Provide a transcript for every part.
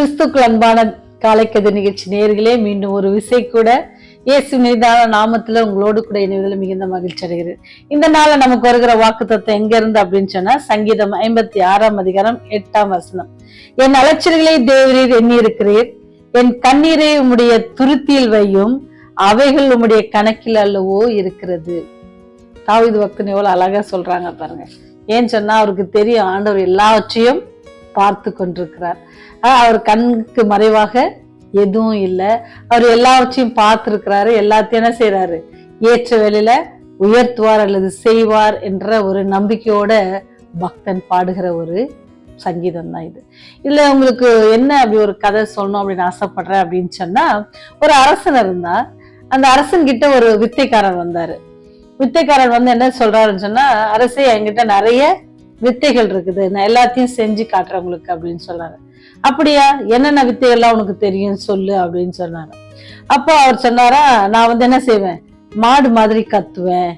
கிறிஸ்துக்கள் அன்பான காலைக்கது நிகழ்ச்சி நேர்களே மீண்டும் ஒரு விசை கூட. இயேசு மீதான நாமத்துல உங்களோடு கூட இணைவதில் மிகுந்த மகிழ்ச்சி அடைகிறேன். இந்த நாள நமக்கு வருகிற வாக்கு தத்துவம் எங்க இருந்து அப்படின்னு சொன்னா சங்கீதம் ஐம்பத்தி ஆறாம் அதிகாரம் எட்டாம் வசனம். என் அலைச்சல்களை தேவரீர் எண்ணி இருக்கிறீர் என் கண்ணீரை உம்முடைய துருத்தியில் வையும். அவைகள் உம்முடைய கணக்கில் அல்லவோ இருக்கிறது. தாவிது பக்தன் எவ்வளவு அழகா சொல்றாங்க பாருங்க. ஏன்னு சொன்னா அவருக்கு தெரியும் ஆண்டவர் எல்லாவற்றையும் பார்த்து கொண்டிருக்கிறார். அவர் கண்ணுக்கு மறைவாக எதுவும் இல்லை. அவர் எல்லாவற்றையும் பார்த்துருக்கிறாரு. எல்லாத்தையும் என்ன செய்கிறாரு ஏற்ற வேலையில் உயர்த்துவார் அல்லது செய்வார் என்ற ஒரு நம்பிக்கையோட பக்தன் பாடுகிற ஒரு சங்கீதம் தான் இது. இல்லை உங்களுக்கு என்ன அப்படி ஒரு கதை சொல்லணும் அப்படின்னு ஆசைப்படுறேன் அப்படின்னு சொன்னால் ஒரு அரசன் இருந்தால் அந்த அரசன்கிட்ட ஒரு வித்தைக்காரர் வந்தார். வித்தைக்காரன் வந்து என்ன சொல்கிறாருன்னு சொன்னால் அரசே என்கிட்ட நிறைய வித்தைகள் இருக்குது. நான் எல்லாத்தையும் செஞ்சு காட்டுறேன் உங்களுக்கு அப்படின்னு சொன்னாரு. அப்படியா? என்னென்ன வித்தைகள்லாம் உனக்கு தெரியும்? சொல்லு அப்படின்னு சொன்னாரு. அப்போ அவர் சொன்னாரா நான் வந்து என்ன செய்வேன்? மாடு மாதிரி கத்துவேன்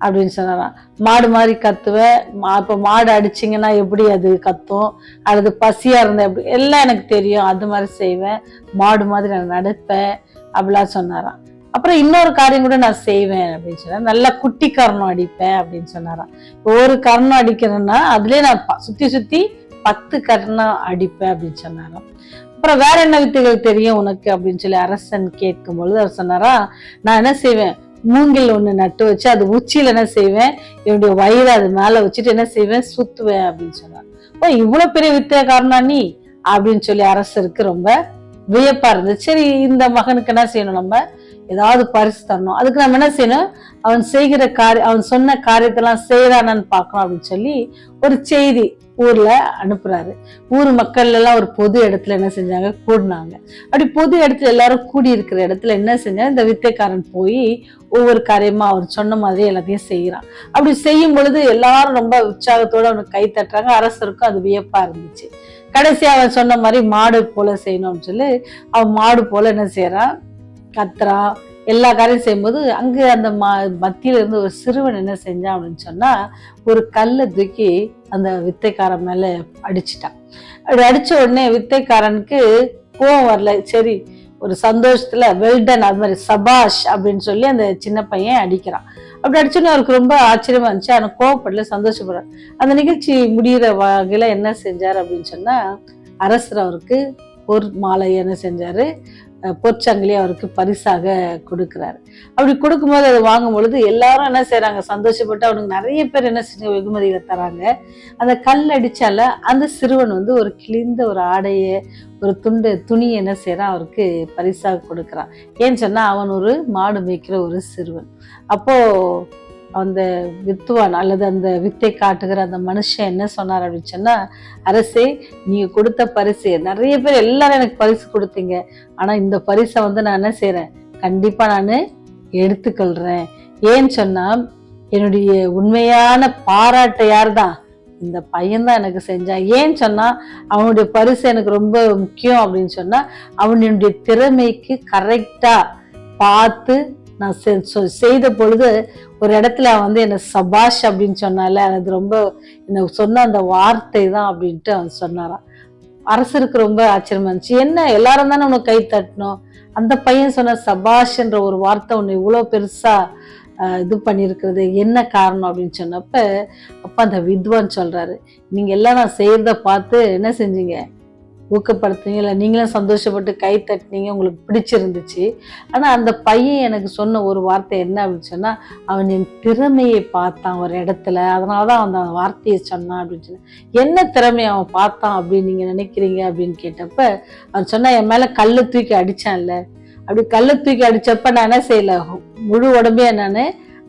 அப்படின்னு சொன்னாராம். மாடு மாதிரி கத்துவேன். மா- இப்போ மாடு அடிச்சிங்கன்னா எப்படி அது கத்தும்? அல்லது பசியா இருந்தா எப்படி? எல்லாம் எனக்கு தெரியும். அது மாதிரி செய்வேன். மாடு மாதிரி நான் நடப்பேன். அப்படிலாம் சொன்னாராம். அப்புறம் இன்னொரு காரியம் கூட நான் செய்வேன் அப்படின்னு சொன்னேன் நல்லா குட்டி கர்ணம் அடிப்பேன் அப்படின்னு சொன்னாராம். ஒரு கர்ணம் அடிக்கிறேன்னா அதுலயே நான் சுத்தி சுத்தி பத்து கர்ணம் அடிப்பேன் அப்படின்னு சொன்னாராம். அப்புறம் வேற என்ன வித்தைகள் தெரியும் உனக்கு அப்படின்னு சொல்லி அரசன் கேட்கும் பொழுது அவர் சொன்னாரா நான் என்ன செய்வேன்? மூங்கில் ஒண்ணு நட்டு வச்சு அது உச்சியில என்ன செய்வேன்? என்னுடைய வயிறு அது மேல வச்சுட்டு என்ன செய்வேன்? சுத்துவேன் அப்படின்னு சொன்னார் ஓ இவ்வளவு பெரிய வித்தையக்காரனா நீ? அப்படின்னு சொல்லி அரசருக்கு ரொம்ப வியப்பா இருந்துச்சு சரி இந்த மகனுக்கு என்ன செய்யணும் நம்ம? ஏதாவது பரிசு தரணும். அதுக்கு நம்ம என்ன செய்யணும்? அவன் செய்கிற காரியம் அவன் சொன்ன காரியத்தெல்லாம் செய்யறானான்னு பார்க்கணும் அப்படின்னு சொல்லி ஒரு செய்தி ஊர்ல அனுப்புறாரு. ஊர் மக்கள் எல்லாம் ஒரு பொது இடத்துல என்ன செஞ்சாங்க? கூடினாங்க. அப்படி பொது இடத்துல எல்லாரும் கூடி இருக்கிற இடத்துல என்ன செஞ்சாங்க? இந்த வித்தைக்காரன் போய் ஒவ்வொரு காரியமா அவர் சொன்ன மாதிரி எல்லாத்தையும் செய்யறான் அப்படி செய்யும் பொழுது எல்லாரும் ரொம்ப உற்சாகத்தோட அவனுக்கு கை தட்டுறாங்க. அரசருக்கும் அது வியப்பா இருந்துச்சு. கடைசியா அவன் சொன்ன மாதிரி மாடு போல செய்யணும்னு சொல்லி அவன் மாடு போல என்ன செய்யறான் கத்ரா எல்லா காரியம் செய்யும்போது அங்கே அந்த மா மத்தியில இருந்து ஒரு சிறுவன் என்ன செஞ்சான் அப்படின்னு சொன்னா ஒரு கல்லை தூக்கி அந்த வித்தைக்காரன் மேலே அடிச்சிட்டான். அப்படி அடித்த உடனே வித்தைக்காரனுக்கு கோவம் வரல. சரி ஒரு சந்தோஷத்துல வெல்டன் அது மாதிரி சபாஷ் அப்படின்னு சொல்லி அந்த சின்ன பையன் அடிக்கிறான். அப்படி அடிச்சோன்னே அவருக்கு ரொம்ப ஆச்சரியமா இருந்துச்சு. ஆனால் கோவப்படல சந்தோஷப்படுறார் அந்த நிகழ்ச்சி முடியிற வகையில் என்ன செஞ்சார் அப்படின்னு சொன்னா அரசர் அவருக்கு ஒரு மாலை என்ன செஞ்சாரு? பொற்சங்கிலி அவருக்கு பரிசாக கொடுக்குறாரு. அப்படி கொடுக்கும்போது அதை வாங்கும் பொழுது எல்லாரும் என்ன செய்கிறாங்க சந்தோஷப்பட்டு அவனுக்கு நிறைய பேர் என்ன செஞ்சு வெகுமதிகளை தராங்க. அந்த கல் அடிச்சால அந்த சிறுவன் வந்து ஒரு கிழிந்த ஒரு ஆடையை ஒரு துண்டு துணி என்ன செய்கிறான் அவருக்கு பரிசாக கொடுக்குறான். ஏன்னு சொன்னால் அவன் ஒரு மாடு மேய்க்கிற ஒரு சிறுவன். அப்போது அந்த வித்துவான் அல்லது அந்த வித்தை காட்டுகிற அந்த மனுஷன் என்ன சொன்னார் அப்படின்னு சொன்னா அரசே நீங்க கொடுத்த பரிசு. நிறைய பேர் எல்லாரும் எனக்கு பரிசு கொடுத்தீங்க. ஆனா இந்த பரிசை வந்து நான் என்ன செய்றேன்? கண்டிப்பா நான் எடுத்துக்கொள்றேன். ஏன்னு சொன்னா என்னுடைய உண்மையான பாராட்டையார் தான் இந்த பையன்தான் எனக்கு செஞ்சான். ஏன்னு சொன்னா அவனுடைய பரிசு எனக்கு ரொம்ப முக்கியம் அப்படின்னு சொன்னா அவனுடைய திறமைக்கு கரெக்டா பார்த்து நான் செ- சொ- செய்த பொழுது ஒரு இடத்துல வந்து என்ன சபாஷ் அப்படின்னு சொன்னால அது ரொம்ப என்ன சொன்ன அந்த வார்த்தை தான் அப்படின்ட்டு அவன் சொன்னாராம். அரசருக்கு ரொம்ப ஆச்சரியமா இருந்துச்சு. என்ன எல்லாரும் தானே உனக்கு கை தட்டணும்? அந்த பையன் சொன்ன சபாஷ்ன்ற ஒரு வார்த்தை உன்னை இவ்வளோ பெருசா இது பண்ணியிருக்கிறது? என்ன காரணம்? அப்படின்னு சொன்னப்ப அப்போ அந்த வித்வான் சொல்றாரு. நீங்க எல்லாம் நான் செய்யறத பார்த்து என்ன செஞ்சீங்க? ஊக்கப்படுத்துனீங்க இல்லை நீங்களும் சந்தோஷப்பட்டு கை தட்டினீங்க உங்களுக்கு பிடிச்சிருந்துச்சு. ஆனால் அந்த பையன் எனக்கு சொன்ன ஒரு வார்த்தை என்ன அப்படின்னு சொன்னால் அவன் என் திறமையை பார்த்தான் ஒரு இடத்துல அதனாலதான் அவன் அந்த வார்த்தையை சொன்னான் அப்படின்னு சொன்னா. என்ன திறமையை அவன் பார்த்தான்? அப்படின்னு நீங்கள் நினைக்கிறீங்க அப்படின்னு கேட்டப்ப அவன் சொன்னால் என் மேலே கல் தூக்கி அடிச்சான்ல. அப்படி கல் தூக்கி அடித்தப்ப நான் என்ன செய்யலை? முழு உடம்பே நான்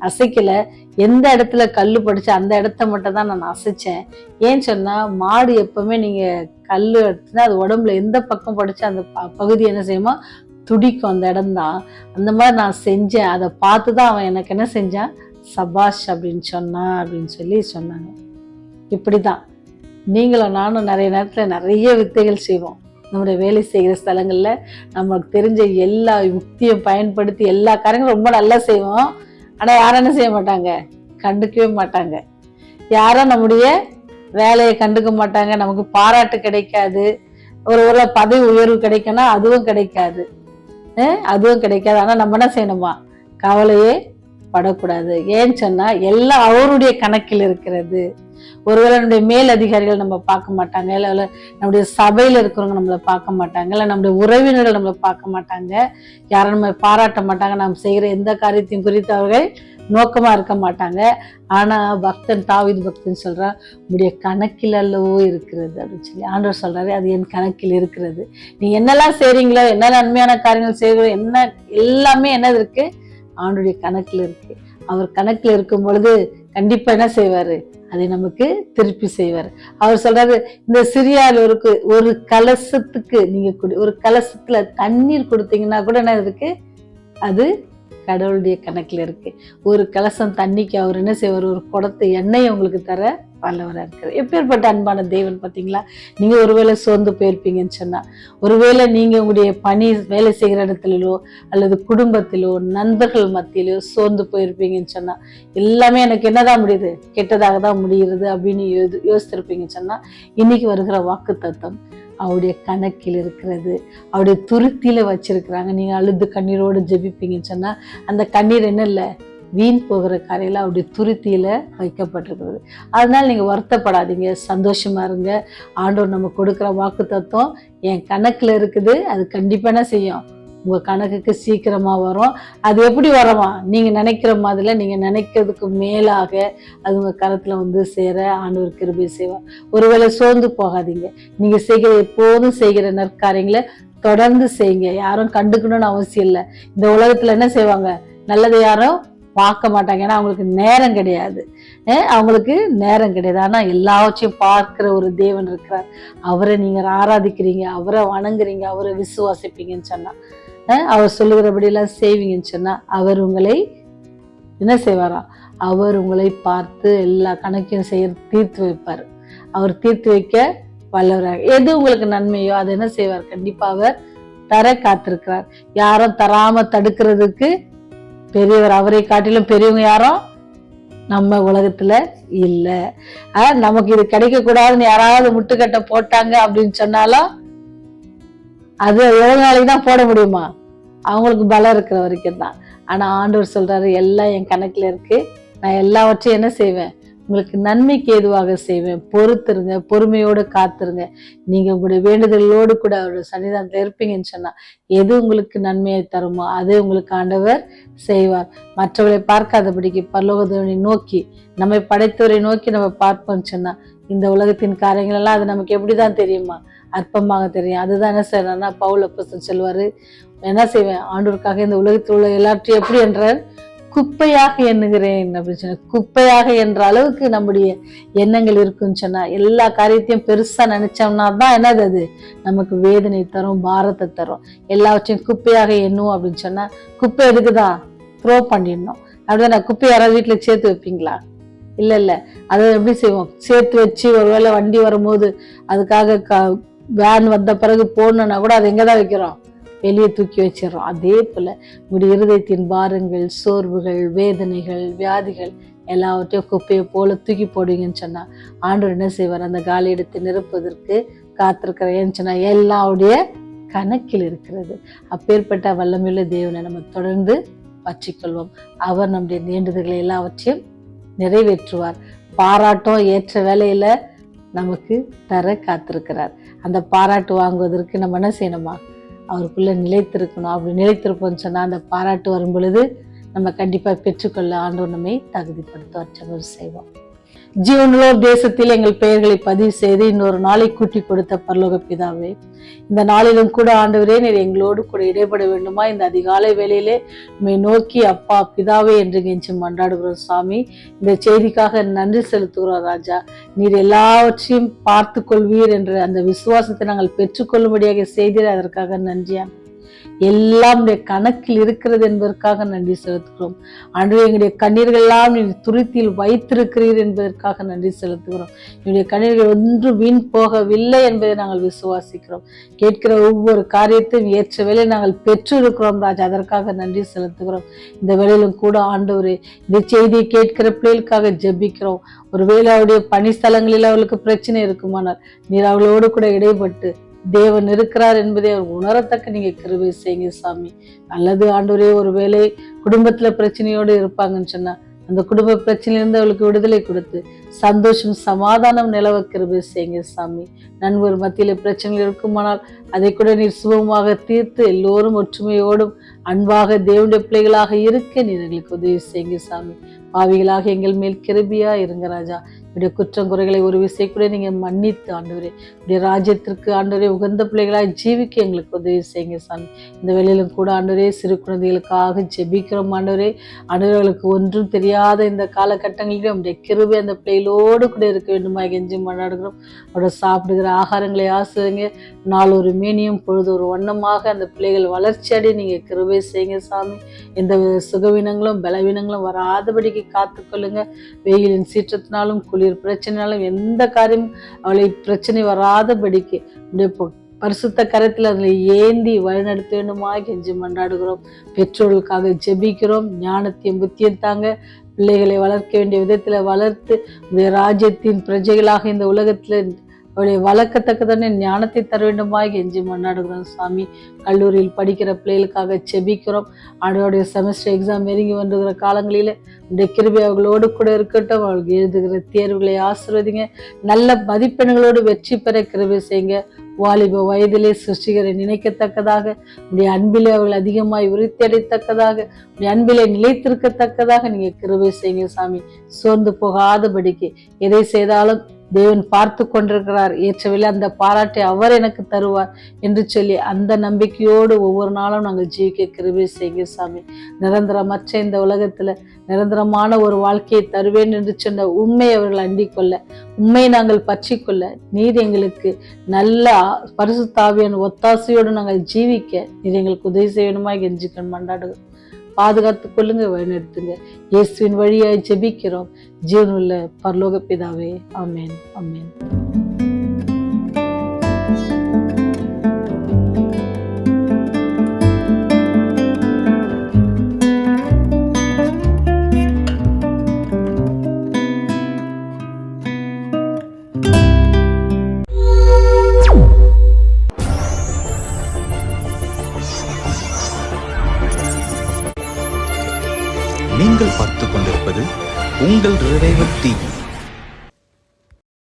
அசைக்கலை. எந்த இடத்துல கல் படிச்சு அந்த இடத்த மட்டும் தான் நான் அசைச்சேன் ஏன்னு சொன்னால் மாடு எப்பவுமே நீங்கள் கல் எடுத்துனா அது உடம்புல எந்த பக்கம் படிச்சு அந்த ப- பகுதி என்ன செய்யுமோ துடிக்கும் அந்த இடம்தான். அந்த மாதிரி நான் செஞ்சேன். அதை பார்த்து தான் அவன் எனக்கு என்ன செஞ்சான்? சபாஷ் அப்படின்னு சொன்னான் அப்படின்னு சொல்லி சொன்னாங்க. இப்படிதான். நீங்களும் நானும் நிறைய நேரத்தில் நிறைய வித்தைகள் செய்வோம். நம்முடைய வேலை செய்கிற ஸ்தலங்களில் நமக்கு தெரிஞ்ச எல்லா யுக்தியும் பயன்படுத்தி எல்லா காரியங்களும் ரொம்ப நல்லா செய்வோம். ஆனால் யாரும் என்ன செய்ய மாட்டாங்க? கண்டுக்கவே மாட்டாங்க. யாரும் நம்முடைய வேலையை கண்டுக்க மாட்டாங்க. நமக்கு பாராட்டு கிடைக்காது. ஒரு ஒரு பதவி உயர்வு கிடைக்கணும் அதுவும் கிடைக்காது. அதுவும் கிடைக்காது. ஆனால் நம்ம என்ன செய்யணுமா? கவலையே படக்கூடாது. ஏன்னு சொன்னால் எல்லாம் அவருடைய கணக்கில் இருக்கிறது. ஒருவேளை நம்முடைய மேல் அதிகாரிகள் நம்ம பார்க்க மாட்டாங்க இல்லை நம்முடைய சபையில் இருக்கிறவங்க நம்மளை பார்க்க மாட்டாங்க இல்லை நம்முடைய உறவினர்கள் நம்மளை பார்க்க மாட்டாங்க. யாரும் நம்ம பாராட்ட மாட்டாங்க நாம் செய்கிற எந்த காரியத்தையும் குறித்து அவர்கள் நோக்கமாக இருக்க மாட்டாங்க. ஆனால் பக்தன் தாவித் பக்தன் சொல்றா உடைய கணக்கில் அல்லவோ இருக்கிறது. அப்படின்னு சொல்லி ஆண்டவர் சொல்கிறாரு அது என் கணக்கில் இருக்கிறது. நீ என்னெல்லாம் செய்கிறீங்களோ என்னென்ன நன்மையான காரியங்கள் செய்கிறோ என்ன எல்லாமே என்னது இருக்குது ஆண்டுடைய கணக்கில் இருக்கு. அவர் கணக்கில் இருக்கும் பொழுது கண்டிப்பாக என்ன செய்வார்? அதை நமக்கு திருப்பி செய்வார். அவர் சொல்றாரு இந்த சிறியாலூருக்கு ஒரு கலசத்துக்கு நீங்க குடி ஒரு கலசத்துல தண்ணீர் கொடுத்தீங்கன்னா கூட என்ன இருக்கு? அது கடவுளுடைய கணக்கில் இருக்கு. ஒரு கலசம் தண்ணிக்கு அவர் என்ன செய்வார்? ஒரு குடத்தை எண்ணெய் உங்களுக்கு தர வல்லவராக இருக்கிறார் எப்பேற்பட்ட அன்பான தேவன் பார்த்தீங்களா நீங்கள் ஒருவேளை சோர்ந்து போயிருப்பீங்கன்னு சொன்னால் ஒருவேளை நீங்கள் உங்களுடைய பணி வேலை செய்கிற இடத்துலோ அல்லது குடும்பத்திலோ நண்பர்கள் மத்தியிலோ சோர்ந்து போயிருப்பீங்கன்னு சொன்னால் எல்லாமே எனக்கு என்னதான் முடியுது? கெட்டதாக தான் முடிகிறது அப்படின்னு யோ- யோசித்திருப்பீங்கன்னு சொன்னால் இன்னைக்கு வருகிற வாக்கு தத்துவம் அவருடைய கணக்கில் இருக்கிறது. அவருடைய துருத்தியில் வச்சுருக்கிறாங்க. நீங்கள் அழுது கண்ணீரோடு ஜெபிப்பீங்கன்னு சொன்னால் அந்த கண்ணீர் என்ன இல்லை? வீண் போகிற கரையில் அப்படி துருத்தியில் வைக்கப்பட்டிருக்கிறது. அதனால் நீங்கள் வருத்தப்படாதீங்க சந்தோஷமாக இருங்க. ஆண்டவர் நம்ம கொடுக்குற வாக்கு தத்துவம் என் கணக்கில் இருக்குது அது கண்டிப்பாக என்ன செய்யும். உங்கள் கணக்குக்கு சீக்கிரமாக வரும். அது எப்படி வரமா? நீங்கள் நினைக்கிற மாதிரில நீங்கள் நினைக்கிறதுக்கு மேலாக அது உங்கள் கரத்தில் வந்து சேர ஆண்டவர் கிருபை செய்வார். ஒருவேளை சோர்ந்து போகாதீங்க. நீங்கள் செய்கிற எப்போதும் செய்கிற நற்காரியங்களை தொடர்ந்து செய்யுங்க. யாரும் கண்டுக்கணும்னு அவசியம் இல்லை. இந்த உலகத்தில் என்ன செய்வாங்க? நல்லது யாரும் பார்க்க மாட்டாங்க. ஏன்னா அவங்களுக்கு நேரம் கிடையாது. அவங்களுக்கு நேரம் கிடையாது. ஆனால் எல்லாவற்றையும் பார்க்குற ஒரு தேவன் இருக்கிறார். அவரை நீங்கள் ஆராதிக்கிறீங்க. அவரை வணங்குறீங்க. அவரை விசுவாசிப்பீங்கன்னு சொன்னால் அவர் சொல்லுகிறபடியெல்லாம் செய்வீங்கன்னு சொன்னால் அவர் உங்களை என்ன செய்வாரா? அவர் உங்களை பார்த்து எல்லா கணக்கையும் செய்ய தீர்த்து வைப்பார். அவர் தீர்த்து வைக்க வல்லவராக. எது உங்களுக்கு நன்மையோ அதை என்ன செய்வார்? கண்டிப்பாக அவர் தர காத்திருக்கிறார். யாரும் தராம தடுக்கிறதுக்கு பெரியவர் அவரை காட்டிலும் பெரியவங்க யாரும் நம்ம உலகத்துல இல்ல. ஆஹ் நமக்கு இது கிடைக்கக்கூடாதுன்னு யாராவது முட்டுக்கட்டை போட்டாங்க அப்படின்னு சொன்னாலும் அது எவ்வளவு நாளைக்கு தான் போட முடியுமா? அவங்களுக்கு பலம் இருக்கிற வரைக்கும் தான். ஆனா ஆண்டவர் சொல்றாரு எல்லாம் என் கணக்குல இருக்கு. நான் எல்லாவற்றையும் என்ன செய்வேன்? உங்களுக்கு நன்மைக்கு ஏதுவாக செய்வேன். பொறுத்துருங்க பொறுமையோடு காத்துருங்க. நீங்கள் உங்களுடைய வேண்டுதலோடு கூட அவருடைய சன்னிதானத்தில் இருப்பீங்கன்னு சொன்னால் எது உங்களுக்கு நன்மையை தருமோ அது உங்களுக்கு ஆண்டவர் செய்வார். மற்றவர்களை பார்க்காதபடிக்கு பரலோகதேவனை நோக்கி நம்மை படைத்தவரை நோக்கி நம்ம பார்ப்போம்னு சொன்னால் இந்த உலகத்தின் காரியங்கள் எல்லாம் அது நமக்கு எப்படி தான் தெரியுமா? அற்பமாக தெரியும். அதுதான் என்ன செய்யணும்னா பவுல் அப்பசன் சொல்வார் என்ன செய்வேன்? ஆண்டோருக்காக இந்த உலகத்தில் உள்ள எல்லாற்றையும் எப்படி என்றார்? குப்பையாக எண்ணுகிறேன் அப்படின்னு சொன்ன குப்பையாக என்ற அளவுக்கு நம்முடைய எண்ணங்கள் இருக்குன்னு சொன்னால் எல்லா காரியத்தையும் பெருசாக நினச்சோம்னா தான் என்னது அது? நமக்கு வேதனை தரும் பாரத்தை தரும். எல்லாவற்றையும் குப்பையாக எண்ணுவோம் அப்படின்னு சொன்னால் குப்பை எதுக்குதான் த்ரோ பண்ணிடணும். அப்படிதான் குப்பை யாராவது வீட்டில் சேர்த்து வைப்பீங்களா? இல்லை இல்லை. அதை எப்படி செய்வோம்? சேர்த்து வச்சு ஒருவேளை வண்டி வரும்போது அதுக்காக க வேன் வந்த பிறகு போடணுன்னா கூட அதை எங்கதான் வைக்கிறோம்? வெளியே தூக்கி வச்சிடறோம். அதே போல் உங்களுடைய இருதயத்தின் பாரங்கள் சோர்வுகள் வேதனைகள் வியாதிகள் எல்லாவற்றையும் குப்பையை போல தூக்கி போடுவீங்கன்னு சொன்னால் ஆண்டவர் என்ன செய்வார்? அந்த காலி எடுத்து நிரப்புவதற்கு காத்திருக்கிறேன்னு சொன்னால் எல்லாவுடைய கணக்கில் இருக்கிறது. அப்பேற்பட்ட வல்லமையுள்ள தேவனை நம்ம தொடர்ந்து பற்றிக்கொள்வோம். அவர் நம்முடைய வேண்டுதல்களை எல்லாவற்றையும் நிறைவேற்றுவார். பாராட்டம் ஏற்ற வேலையில் நமக்கு தர காத்திருக்கிறார். அந்த பாராட்டு வாங்குவதற்கு நம்ம என்ன செய்யணுமா? அவருக்குள்ளே நிலைத்திருக்கணும். அப்படி நிலைத்திருப்போம்னு சொன்னால் அந்த பாராட்டு வரும் பொழுது நம்ம கண்டிப்பாக பெற்றுக்கொள்ள ஆண்டவர் நம்மை தகுதிப்படுத்த செய்வோம். ஜீவனுள்ளோர் தேசத்தில் எங்கள் பெயர்களை பதிவு செய்து இன்னொரு நாளை கூட்டி கொடுத்த பரலோக பிதாவே இந்த நாளிலும் கூட ஆண்டவரே நீர் எங்களோடு கூட இடைப்பட வேண்டுமா? இந்த அதிகாலை வேளையிலே உம்மை நோக்கி அப்பா பிதாவே என்று கெஞ்சி மன்றாடுகிறோம் சுவாமி இந்த செய்திக்காக நன்றி செலுத்துகிறோம் ராஜா. நீர் எல்லாவற்றையும் பார்த்து கொள்வீர் என்ற அந்த விசுவாசத்தை நாங்கள் பெற்றுக்கொள்ளும்படியாக செய்தீர். அதற்காக நன்றியான் எல்லாம் கணக்கில் இருக்கிறது என்பதற்காக நன்றி செலுத்துகிறோம். ஆண்டு எங்களுடைய கண்ணீர்கள் எல்லாம் நீ துருத்தியில் வைத்திருக்கிறீர் என்பதற்காக நன்றி செலுத்துகிறோம். என்னுடைய கண்ணீர்கள் ஒன்றும் வீண் போகவில்லை என்பதை நாங்கள் விசுவாசிக்கிறோம். கேட்கிற ஒவ்வொரு காரியத்தையும் ஏற்ற வேலை நாங்கள் பெற்றிருக்கிறோம் ராஜ். ராஜா அதற்காக நன்றி செலுத்துகிறோம். இந்த வேலையிலும் கூட ஆண்டவரே இந்த செய்தியை கேட்கிற பிள்ளைகளுக்காக ஜெபிக்கிறோம். ஒருவேளை அவருடைய பணி ஸ்தலங்களில் அவளுக்கு பிரச்சனை இருக்குமானால் நீர் அவளோடு கூட இடைப்பட்டு தேவன் இருக்கிறார் என்பதை அவர் உணரத்தக்க நீங்க கிருபை செய்யுங்க சாமி. அல்லது ஆண்டவரே ஒரு வேலை குடும்பத்துல பிரச்சனையோடு இருப்பாங்கன்னு சொன்னா அந்த குடும்ப பிரச்சனையிலிருந்து அவளுக்கு விடுதலை கொடுத்து சந்தோஷம் சமாதானம் நிலவ கிருபை செய்யுங்க சாமி. நண்பர் மத்தியில பிரச்சனைகள் இருக்குமானால் அதை கூட நீர் சுபமாக தீர்த்து எல்லோரும் ஒற்றுமையோடும் அன்பாக தேவனுடைய பிள்ளைகளாக இருக்க நீர் எங்களுக்கு உதவி செய்யுங்க சாமி. பாவிகளாக எங்கள் மேல் கிருபியா இருங்க ராஜா. இப்படி குற்றம் குறைகளை ஒரு விசை கூட நீங்கள் மன்னித்து ஆண்டவரே இப்படி ராஜ்யத்திற்கு ஆண்டவரே உகந்த பிள்ளைகளாக ஜீவிக்க எங்களுக்கு உதவி செய்யுங்க சாமி. இந்த வேலையிலும் கூட ஆண்டவரே சிறு குழந்தைகளுக்காக ஜெபிக்கிறோம் ஆண்டவரே. ஆண்டவர்களுக்கு ஒன்றும் தெரியாத இந்த காலகட்டங்களிலும் நம்முடைய கிருபை அந்த பிள்ளைகளோடு கூட இருக்க வேண்டுமா கெஞ்சி மன்னாடுகிறோம் அவரோட சாப்பிடுகிற ஆகாரங்களை ஆசிரியங்க நாள் ஒரு மேனியும் பொழுது ஒரு வண்ணமாக அந்த பிள்ளைகள் வளர்ச்சி அடைய நீங்கள் கிருபை செய்யுங்க சாமி. எந்த சுகவீனங்களும் பலவீனங்களும் வராதபடிக்கு காத்துக்கொள்ளுங்க. வெயிலின் சீற்றத்தினாலும் குளிர் பிரச்சனைனாலும் எந்த காரியமும் அவளை பிரச்சனை வராதபடிக்கு உடைய பரிசுத்த கரத்தில் அதில் ஏந்தி வழிநடத்த வேண்டுமா கெஞ்சி மன்றாடுகிறோம். பெற்றோர்களுக்காக ஜெபிக்கிறோம். ஞானத்தையும் புத்தியும் தாங்க பிள்ளைகளை வளர்க்க வேண்டிய விதத்தில் வளர்த்து இந்த ராஜ்யத்தின் பிரஜைகளாக இந்த உலகத்தில் அவளை வழக்கத்தக்கதான ஞானத்தை தர வேண்டுமாய் கெஞ்சி மன்னாடுகிறோம் சாமி. கல்லூரியில் படிக்கிற பிள்ளைகளுக்காக செபிக்கிறோம். அவளுடைய செமஸ்டர் எக்ஸாம் நெருங்கி வந்துகிற காலங்களில் இந்த கிருபை அவர்களோடு கூட இருக்கட்டும். அவளுக்கு எழுதுகிற தேர்வுகளை ஆசிர்வதிங்க. நல்ல மதிப்பெண்களோடு வெற்றி பெற கிருபை செய்யுங்க. வாலிப வயதிலே சிருஷ்டிகரை நினைக்கத்தக்கதாக உடைய அன்பிலே அவர்கள் அதிகமாய் விருத்தி அடைத்தக்கதாக உடைய அன்பிலே நிலைத்திருக்கத்தக்கதாக நீங்கள் கிருபை செய்யுங்க சாமி. சோர்ந்து போகாதபடிக்கு எதை செய்தாலும் தேவன் பார்த்து கொண்டிருக்கிறார். ஏற்றவில்லை அந்த பாராட்டை அவர் எனக்கு தருவார் என்று சொல்லி அந்த நம்பிக்கையோடு ஒவ்வொரு நாளும் நாங்கள் ஜீவிக்க கிருபை செய்யுங்க சாமி. நிரந்தரமற்ற இந்த உலகத்தில் நிரந்தரமான ஒரு வாழ்க்கையை தருவேன் என்று சொன்ன உண்மை அவர்கள் அண்டிக் கொள்ள உண்மையை நாங்கள் பற்றி கொள்ள நீர் எங்களுக்கு நல்ல பரிசுத்தாவியான ஒத்தாசையோடு நாங்கள் ஜீவிக்க நீர் எங்களுக்கு உதவி செய்யணுமா கெஞ்சிக்கணும் மண்டாடுகிறோம் பாதுகாத்து கொள்ளுங்க வழிநடத்துங்க. இயேசுவின் வழியாய் ஜெபிக்கிறோம். ஜீவனுள்ள பரலோக பிதாவே அமேன் அமேன்